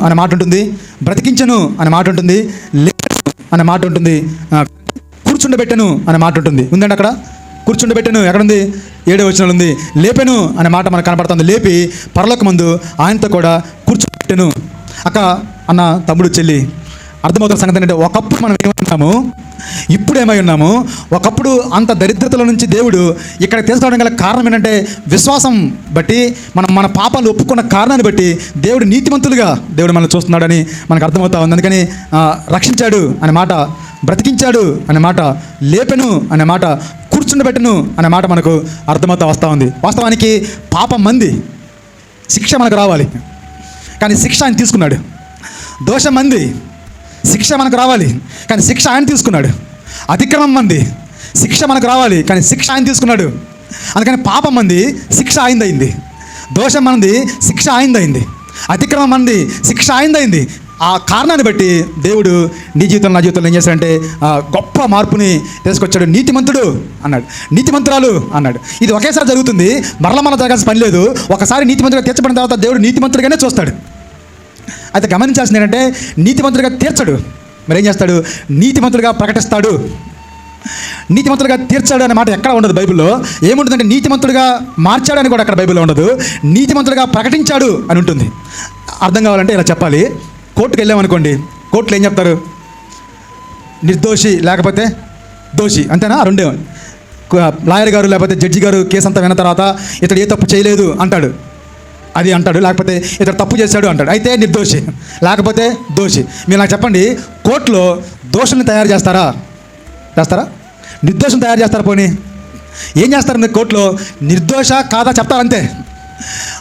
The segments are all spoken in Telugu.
అనే మాట ఉంటుంది. బ్రతికించను అనే మాట ఉంటుంది. లేపను అనే మాట ఉంటుంది. కూర్చుండబెట్టను అనే మాట ఉంటుంది. ఉందండి అక్కడ? కూర్చుండబెట్టను. ఎక్కడుంది? ఏడో వచ్చిన ఉంది. లేపెను అనే మాట మనకు కనపడుతుంది. లేపి పరలోక మందు ఆయనతో కూడా కూర్చుండబెట్టను. అక్క అన్న తమ్ముడు చెల్లి. అర్థమవుతున్న సంగతి ఏంటంటే ఒకప్పుడు మనం ఏమంటాము ఇప్పుడు ఏమై ఉన్నాము? ఒకప్పుడు అంత దరిద్రతల నుంచి దేవుడు ఇక్కడ తీసుకురావడం గల కారణం ఏంటంటే విశ్వాసం బట్టి మనం మన పాపాలు ఒప్పుకున్న కారణాన్ని బట్టి దేవుడు నీతిమంతులుగా దేవుడు మనల్ని చూస్తున్నాడని మనకు అర్థమవుతా ఉంది. అందుకని రక్షించాడు అనే మాట బ్రతికించాడు అనే మాట లేపెను అనే మాట కూర్చుండబెట్టను అనే మాట మనకు అర్థమవుతా వస్తూ ఉంది. వాస్తవానికి పాపం మంది శిక్ష మనకు రావాలి. కానీ శిక్ష ఆయన తీసుకున్నాడు. దోషం మంది శిక్ష మనకు రావాలి కానీ శిక్ష ఆయన తీసుకున్నాడు. అతిక్రమం మంది. శిక్ష మనకు రావాలి కానీ శిక్ష ఆయన తీసుకున్నాడు. అందుకని పాపం మంది శిక్ష ఆయనదైంది. దోషం మనది శిక్ష ఆయనదైంది. అతిక్రమం మంది శిక్ష ఆయనదైంది. ఆ కారణాన్ని బట్టి దేవుడు నీ జీవితంలో నా జీవితంలో ఏం చేశాడంటే గొప్ప మార్పుని తీసుకొచ్చాడు. నీతిమంతుడు అన్నాడు. నీతిమంతురాలు అన్నాడు. ఇది ఒకేసారి జరుగుతుంది. మరల మన జరగాల్సిన పని లేదు. ఒకసారి నీతిమంతుడిగా తీర్చబడిన తర్వాత దేవుడు నీతిమంతుడిగానే చూస్తాడు. అయితే గమనించాల్సింది ఏంటంటే నీతిమంతులుగా తీర్చడు. మరి ఏం చేస్తాడు? నీతిమంతులుగా ప్రకటిస్తాడు. నీతిమంతులుగా తీర్చాడు అనే మాట ఎక్కడ ఉండదు బైబిల్లో. ఏముంటుందంటే నీతిమంతుడుగా మార్చాడు అని కూడా అక్కడ బైబిల్లో ఉండదు. నీతిమంతులుగా ప్రకటించాడు అని ఉంటుంది. అర్థం కావాలంటే ఇలా చెప్పాలి. కోర్టుకు వెళ్ళామనుకోండి కోర్టులో ఏం చెప్తారు? నిర్దోషి లేకపోతే దోషి. అంతేనా? రెండే. లాయర్ గారు లేకపోతే జడ్జి గారు కేసు అంతా విన్న తర్వాత ఇతడు ఏ తప్పు చేయలేదు అంటాడు. అది అంటాడు లేకపోతే ఇతడు తప్పు చేశాడు అంటాడు. అయితే నిర్దోషి లేకపోతే దోషి. మీరు నాకు చెప్పండి కోర్టులో దోషుల్ని తయారు చేస్తారా? చేస్తారా? నిర్దోషం తయారు చేస్తారా పోనీ? ఏం చేస్తారు మీరు కోర్టులో? నిర్దోష కాదా చెప్తారంతే.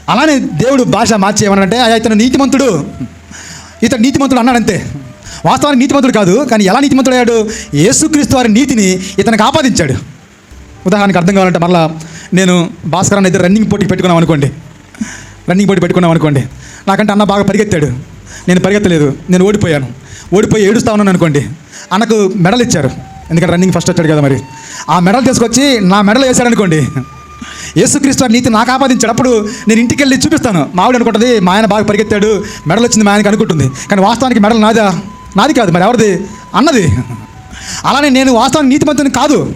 అలానే దేవుడు భాష మార్చి ఏమనంటే ఇతను నీతిమంతుడు. ఇతను నీతిమంతుడు అన్నాడంతే. వాస్తవానికి నీతిమంతుడు కాదు కానీ ఎలా నీతిమంతుడు అయ్యాడు? యేసుక్రీస్తు వారి నీతిని ఇతనికి ఆపాదించాడు. ఉదాహరణకు అర్థం కావాలంటే మళ్ళీ నేను భాస్కర్ అన్న ఇద్దరు రన్నింగ్ పోటీకి పెట్టుకున్నాం అనుకోండి. రన్నింగ్ పోటీ పెట్టుకున్నాం అనుకోండి. నాకంటే అన్న బాగా పరిగెత్తాడు. నేను పరిగెత్తలేదు. నేను ఓడిపోయాను. ఓడిపోయి ఏడుస్తా ఉన్నాను అనుకోండి. అన్నకు మెడల్ ఇచ్చారు. ఎందుకంటే రన్నింగ్ ఫస్ట్ వచ్చాడు కదా మరి. ఆ మెడల్ తీసుకొచ్చి నా మెడల్ వేశాడు అనుకోండి. యేసుక్రీస్తు వారి నీతి నాకు ఆపాదించాడు అప్పుడు నేను ఇంటికి వెళ్ళి చూపిస్తాను. మా ఆవిడ అనుకుంటుంది మా ఆయన బాగా పరిగెత్తాడు. మెడల్ వచ్చింది మా ఆయనకి అనుకుంటుంది. కానీ వాస్తవానికి మెడల్ నాదా? నాది కాదు. మరి ఎవరిది? అన్నది. అలానే నేను వాస్తవానికి నీతిమంతుని కాదు.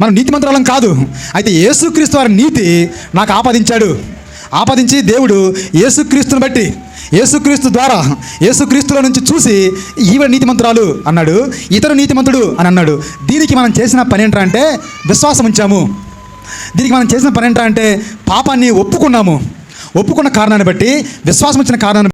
మనం నీతిమంతురాలం కాదు. అయితే యేసుక్రీస్తు వారి నీతి నాకు ఆపాదించాడు. ఆపాదించి దేవుడు యేసుక్రీస్తుని బట్టి యేసుక్రీస్తు ద్వారా యేసుక్రీస్తుల నుంచి చూసి ఈవిడ నీతిమంతురాలు అన్నాడు ఇతరు నీతిమంతుడు అని అన్నాడు. దీనికి మనం చేసిన పని ఏంటంటే అంటే విశ్వాసం ఉంచాము. దీనికి మనం చేసిన పని ఏంటంటే అంటే పాపాన్ని ఒప్పుకున్నాము. ఒప్పుకున్న కారణాన్ని బట్టి విశ్వాసం వచ్చిన కారణాన్ని